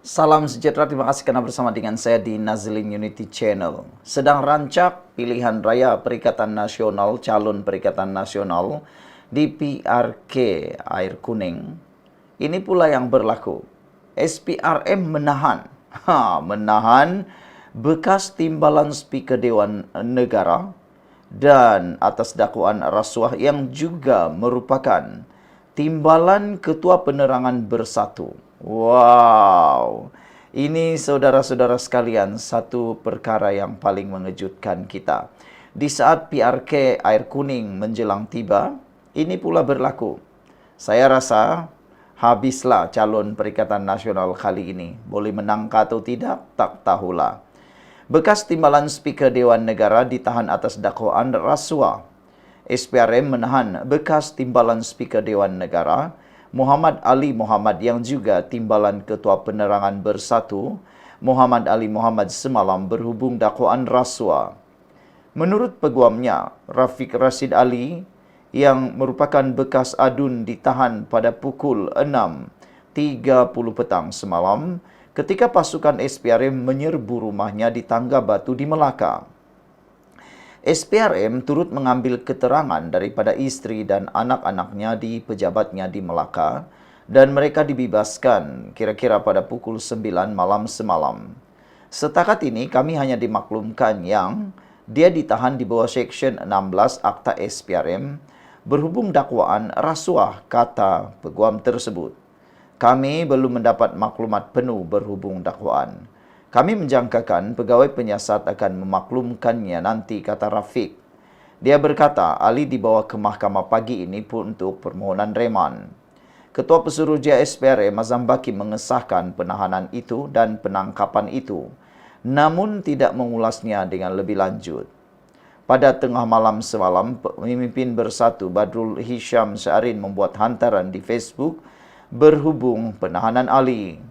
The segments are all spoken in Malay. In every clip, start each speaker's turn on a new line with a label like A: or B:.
A: Salam sejahtera, terima kasih kerana bersama dengan saya di Nazlin Unity Channel. Sedang rancak pilihan raya Perikatan Nasional, calon Perikatan Nasional di PRK Air Kuning. Ini pula yang berlaku. SPRM menahan, ha, menahan bekas timbalan Speaker Dewan Negara dan atas dakwaan rasuah yang juga merupakan timbalan Ketua Penerangan Bersatu. Wow. Ini saudara-saudara sekalian satu perkara yang paling mengejutkan kita. Di saat PRK Air Kuning menjelang tiba, ini pula berlaku. Saya rasa habislah calon Perikatan Nasional kali ini. Boleh menang atau tidak, tak tahulah. Bekas timbalan Speaker Dewan Negara ditahan atas dakwaan rasuah. SPRM menahan bekas timbalan Speaker Dewan Negara Muhammad Ali Muhammad yang juga timbalan Ketua Penerangan Bersatu, Muhammad Ali Muhammad semalam berhubung dakwaan rasuah. Menurut peguamnya, Rafiq Rasid Ali yang merupakan bekas adun ditahan pada pukul 6.30 petang semalam ketika pasukan SPRM menyerbu rumahnya di Tangga Batu di Melaka. SPRM turut mengambil keterangan daripada isteri dan anak-anaknya di pejabatnya di Melaka dan mereka dibebaskan kira-kira pada pukul 9 malam semalam. Setakat ini kami hanya dimaklumkan yang dia ditahan di bawah Seksyen 16 Akta SPRM berhubung dakwaan rasuah kata peguam tersebut. Kami belum mendapat maklumat penuh berhubung dakwaan. Kami menjangkakan pegawai penyiasat akan memaklumkannya nanti, kata Rafiq. Dia berkata, Ali dibawa ke mahkamah pagi ini pun untuk permohonan reman. Ketua Pesuruhjaya SPRM Azam Baki mengesahkan penahanan itu dan penangkapan itu, namun tidak mengulasnya dengan lebih lanjut. Pada tengah malam semalam, pemimpin bersatu Badrul Hisham Syarin membuat hantaran di Facebook berhubung penahanan Ali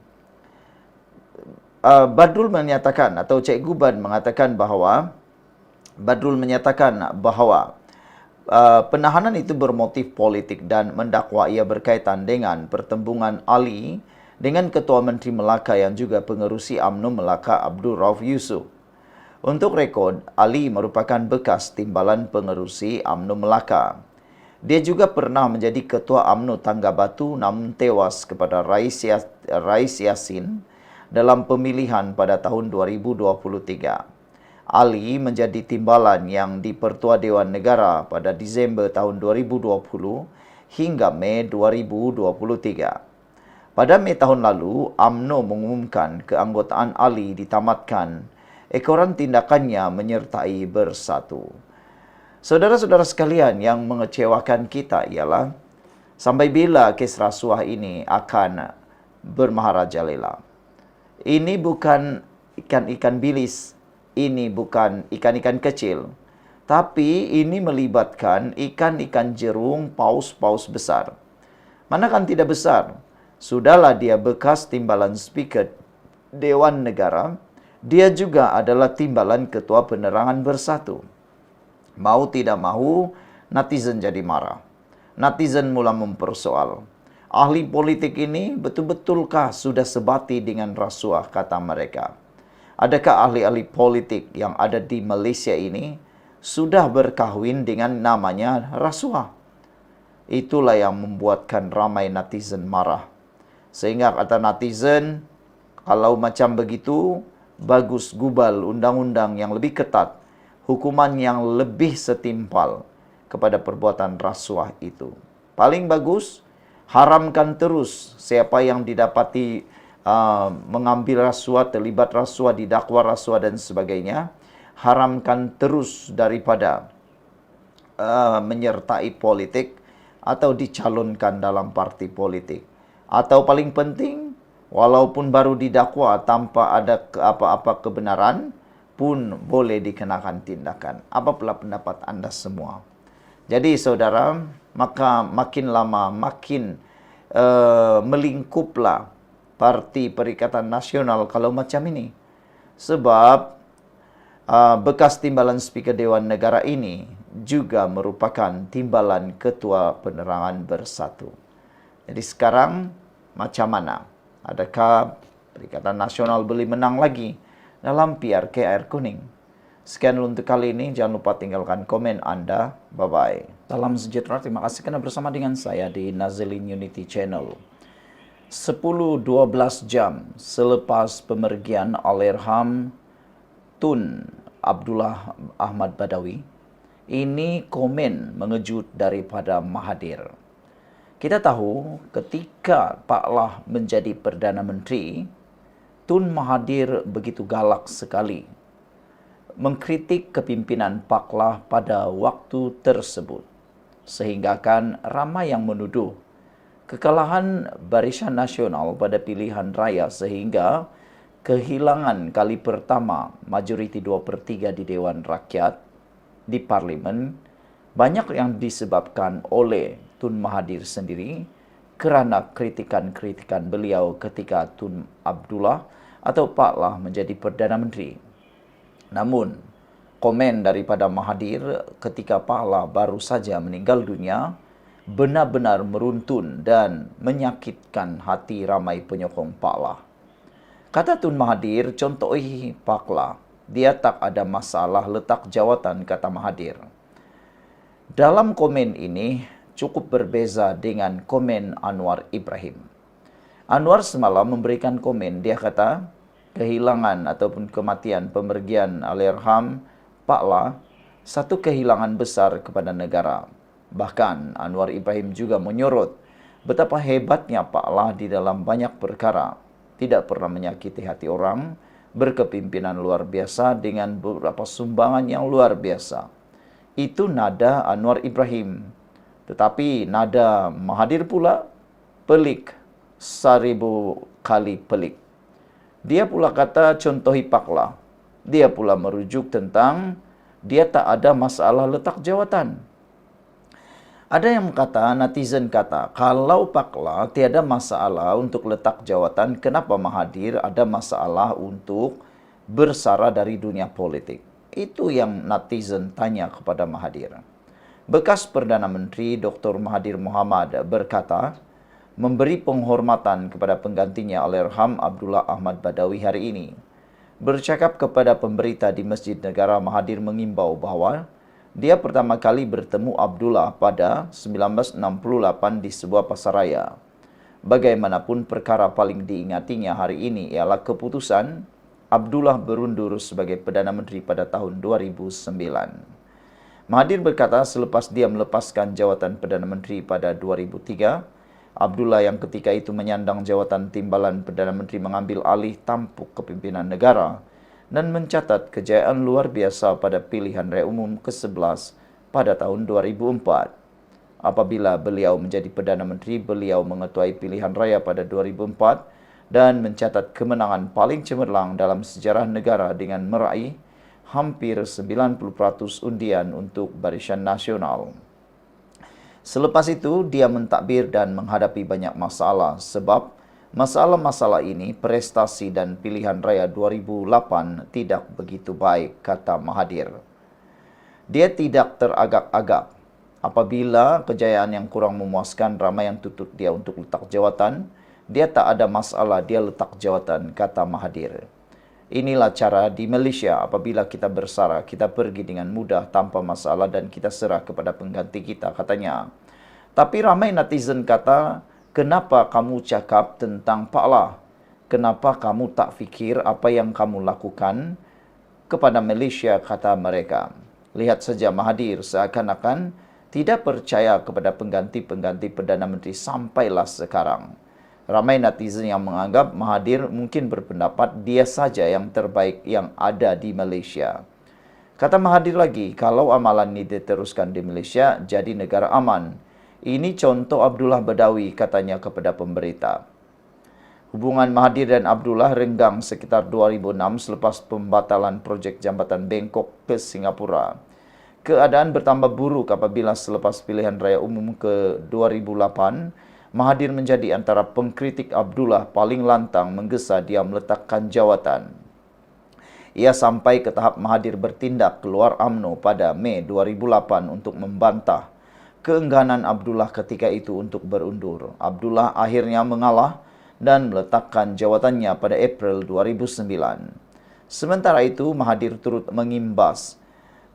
A: uh, Badrul menyatakan atau Cikgu Ban mengatakan bahawa Badrul menyatakan bahawa uh, penahanan itu bermotif politik dan mendakwa ia berkaitan dengan pertembungan Ali dengan Ketua Menteri Melaka yang juga pengerusi UMNO Melaka Abdul Rauf Yusuf. Untuk rekod, Ali merupakan bekas timbalan pengerusi UMNO Melaka. Dia juga pernah menjadi Ketua UMNO Tangga Batu namun tewas kepada Rais, Yasin dalam pemilihan pada tahun 2023. Ali menjadi timbalan yang dipertua Dewan Negara pada Disember tahun 2020 hingga Mei 2023. Pada Mei tahun lalu, AMNO mengumumkan keanggotaan Ali ditamatkan ekoran tindakannya menyertai bersatu. Saudara-saudara sekalian yang mengecewakan kita ialah sampai bila kes rasuah ini akan bermaharajalela. Ini bukan ikan-ikan bilis, ini bukan ikan-ikan kecil. Tapi ini melibatkan ikan-ikan jerung paus-paus besar. Mana kan tidak besar? Sudahlah dia bekas timbalan speaker Dewan Negara, dia juga adalah timbalan Ketua Penerangan Bersatu. Mau tidak mahu, netizen jadi marah. Netizen mula mempersoal ahli politik ini betul-betulkah sudah sebati dengan rasuah kata mereka? Adakah ahli-ahli politik yang ada di Malaysia ini sudah berkahwin dengan namanya rasuah? Itulah yang membuatkan ramai netizen marah. Sehingga kata netizen, kalau macam begitu, bagus gubal undang-undang yang lebih ketat, hukuman yang lebih setimpal kepada perbuatan rasuah itu. Paling bagus, haramkan terus siapa yang didapati uh, mengambil rasuah, terlibat rasuah, didakwa rasuah dan sebagainya, haramkan terus daripada uh, menyertai politik atau dicalonkan dalam parti politik. Atau paling penting, walaupun baru didakwa tanpa ada apa-apa kebenaran, pun boleh dikenakan tindakan. Apa pula pendapat anda semua? Jadi saudara, maka makin lama makin uh, melingkuplah Parti Perikatan Nasional kalau macam ini. Sebab uh, bekas timbalan Speaker Dewan Negara ini juga merupakan timbalan Ketua Penerangan Bersatu. Jadi sekarang macam mana? Adakah Perikatan Nasional beli menang lagi dalam PRK Air Kuning. Sekian untuk kali ini. Jangan lupa tinggalkan komen Anda. Bye-bye. Salam sejahtera. Terima kasih kerana bersama dengan saya di Nazilin Unity Channel. 10-12 jam selepas pemergian Alerham Tun Abdullah Ahmad Badawi, ini komen mengejut daripada Mahathir. Kita tahu ketika Pak Lah menjadi Perdana Menteri, Tun Mahathir begitu galak sekali mengkritik kepimpinan Paklah pada waktu tersebut. Sehingga kan ramai yang menuduh kekalahan Barisan Nasional pada pilihan raya sehingga kehilangan kali pertama majoriti 2 per 3 di Dewan Rakyat di Parlimen banyak yang disebabkan oleh Tun Mahathir sendiri kerana kritikan-kritikan beliau ketika Tun Abdullah atau Pak Lah menjadi Perdana Menteri. Namun, komen daripada Mahathir ketika Pahla baru saja meninggal dunia benar-benar meruntun dan menyakitkan hati ramai penyokong Pahla. Kata Tun Mahathir, contohi Pahla, dia tak ada masalah letak jawatan, kata Mahathir. Dalam komen ini cukup berbeza dengan komen Anwar Ibrahim. Anwar semalam memberikan komen, dia kata, kehilangan ataupun kematian pemergian Alerham Pak La satu kehilangan besar kepada negara. Bahkan Anwar Ibrahim juga menyorot betapa hebatnya Pak La di dalam banyak perkara. Tidak pernah menyakiti hati orang, berkepimpinan luar biasa dengan beberapa sumbangan yang luar biasa. Itu nada Anwar Ibrahim. Tetapi nada Mahathir pula pelik seribu kali pelik. Dia pula kata contoh hipaklah. Dia pula merujuk tentang dia tak ada masalah letak jawatan. Ada yang kata, netizen kata, kalau Pakla tiada masalah untuk letak jawatan, kenapa Mahathir ada masalah untuk bersara dari dunia politik? Itu yang netizen tanya kepada Mahathir. Bekas Perdana Menteri Dr. Mahathir Mohamad berkata, memberi penghormatan kepada penggantinya Alerham Abdullah Ahmad Badawi hari ini. Bercakap kepada pemberita di Masjid Negara Mahathir mengimbau bahawa dia pertama kali bertemu Abdullah pada 1968 di sebuah pasaraya. Bagaimanapun perkara paling diingatinya hari ini ialah keputusan Abdullah berundur sebagai Perdana Menteri pada tahun 2009. Mahathir berkata selepas dia melepaskan jawatan Perdana Menteri pada 2003, Abdullah yang ketika itu menyandang jawatan timbalan Perdana Menteri mengambil alih tampuk kepimpinan negara dan mencatat kejayaan luar biasa pada pilihan raya umum ke-11 pada tahun 2004. Apabila beliau menjadi Perdana Menteri, beliau mengetuai pilihan raya pada 2004 dan mencatat kemenangan paling cemerlang dalam sejarah negara dengan meraih hampir 90% undian untuk Barisan Nasional. Selepas itu, dia mentakbir dan menghadapi banyak masalah sebab masalah-masalah ini, prestasi dan pilihan raya 2008 tidak begitu baik, kata Mahathir. Dia tidak teragak-agak apabila kejayaan yang kurang memuaskan ramai yang tutup dia untuk letak jawatan, dia tak ada masalah dia letak jawatan, kata Mahathir. Inilah cara di Malaysia apabila kita bersara, kita pergi dengan mudah tanpa masalah dan kita serah kepada pengganti kita, katanya. Tapi ramai netizen kata, kenapa kamu cakap tentang Pak La? Kenapa kamu tak fikir apa yang kamu lakukan kepada Malaysia, kata mereka. Lihat saja Mahathir seakan-akan tidak percaya kepada pengganti-pengganti Perdana Menteri sampailah sekarang. Ramai netizen yang menganggap Mahathir mungkin berpendapat dia saja yang terbaik yang ada di Malaysia. Kata Mahathir lagi, kalau amalan ini diteruskan di Malaysia, jadi negara aman. Ini contoh Abdullah Badawi katanya kepada pemberita. Hubungan Mahathir dan Abdullah renggang sekitar 2006 selepas pembatalan projek jambatan Bangkok ke Singapura. Keadaan bertambah buruk apabila selepas pilihan raya umum ke 2008, Mahathir menjadi antara pengkritik Abdullah paling lantang menggesa dia meletakkan jawatan. Ia sampai ke tahap Mahathir bertindak keluar AMNO pada Mei 2008 untuk membantah keengganan Abdullah ketika itu untuk berundur. Abdullah akhirnya mengalah dan meletakkan jawatannya pada April 2009. Sementara itu, Mahathir turut mengimbas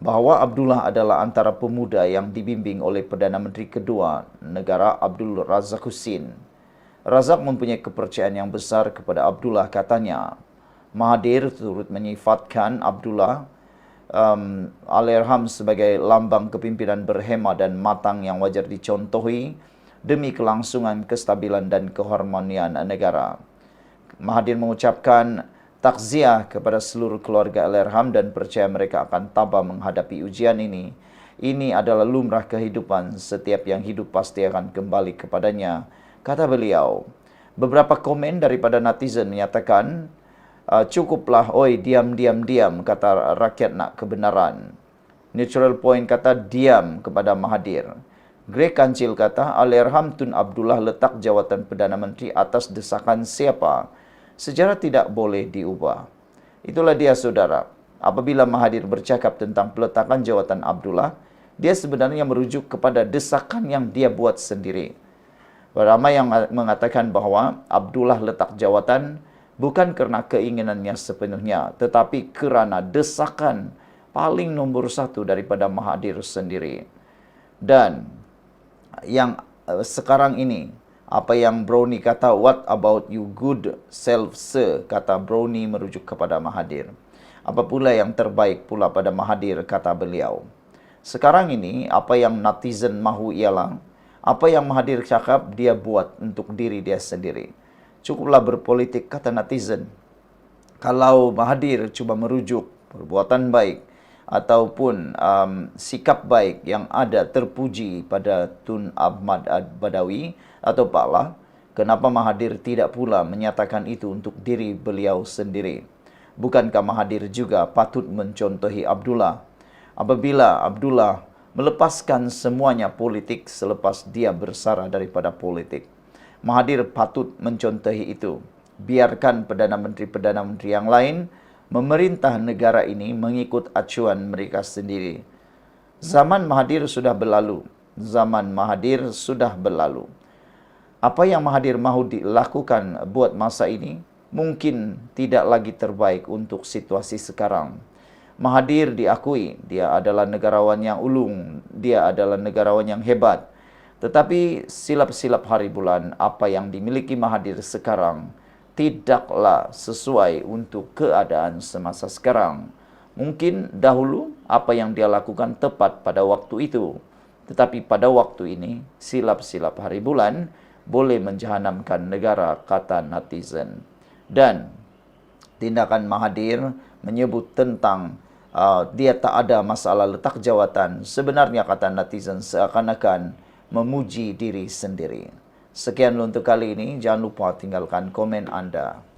A: bahawa Abdullah adalah antara pemuda yang dibimbing oleh Perdana Menteri kedua negara Abdul Razak Husin. Razak mempunyai kepercayaan yang besar kepada Abdullah katanya. Mahathir turut menyifatkan Abdullah um, Alerham sebagai lambang kepimpinan berhema dan matang yang wajar dicontohi demi kelangsungan kestabilan dan keharmonian negara. Mahathir mengucapkan takziah kepada seluruh keluarga Alerham dan percaya mereka akan tabah menghadapi ujian ini. Ini adalah lumrah kehidupan, setiap yang hidup pasti akan kembali kepadanya, kata beliau. Beberapa komen daripada netizen menyatakan, uh, cukuplah oi diam diam diam kata rakyat nak kebenaran Natural Point kata diam kepada Mahathir Greg Kancil kata Alerham Tun Abdullah letak jawatan Perdana Menteri atas desakan siapa sejarah tidak boleh diubah. Itulah dia saudara. Apabila Mahathir bercakap tentang peletakan jawatan Abdullah dia sebenarnya merujuk kepada desakan yang dia buat sendiri. Ramai yang mengatakan bahawa Abdullah letak jawatan bukan kerana keinginannya sepenuhnya, tetapi kerana desakan paling nombor satu daripada Mahathir sendiri. Dan yang uh, sekarang ini, apa yang Brownie kata, what about you good self, sir, kata Brownie merujuk kepada Mahathir. Apa pula yang terbaik pula pada Mahathir, kata beliau. Sekarang ini, apa yang netizen mahu ialah, apa yang Mahathir cakap, dia buat untuk diri dia sendiri cukuplah berpolitik kata netizen. Kalau Mahathir cuba merujuk perbuatan baik ataupun um, sikap baik yang ada terpuji pada Tun Ahmad Badawi atau Pak Lah, kenapa Mahathir tidak pula menyatakan itu untuk diri beliau sendiri? Bukankah Mahathir juga patut mencontohi Abdullah? Apabila Abdullah melepaskan semuanya politik selepas dia bersara daripada politik. Mahathir patut mencontohi itu. Biarkan Perdana Menteri-Perdana Menteri yang lain memerintah negara ini mengikut acuan mereka sendiri. Zaman Mahathir sudah berlalu. Zaman Mahathir sudah berlalu. Apa yang Mahathir mahu dilakukan buat masa ini mungkin tidak lagi terbaik untuk situasi sekarang. Mahathir diakui dia adalah negarawan yang ulung, dia adalah negarawan yang hebat. Tetapi silap-silap hari bulan apa yang dimiliki Mahathir sekarang tidaklah sesuai untuk keadaan semasa sekarang. Mungkin dahulu apa yang dia lakukan tepat pada waktu itu. Tetapi pada waktu ini silap-silap hari bulan boleh menjahanamkan negara kata netizen. Dan tindakan Mahathir menyebut tentang uh, dia tak ada masalah letak jawatan. Sebenarnya kata netizen seakan-akan memuji diri sendiri. Sekian untuk kali ini, jangan lupa tinggalkan komen anda.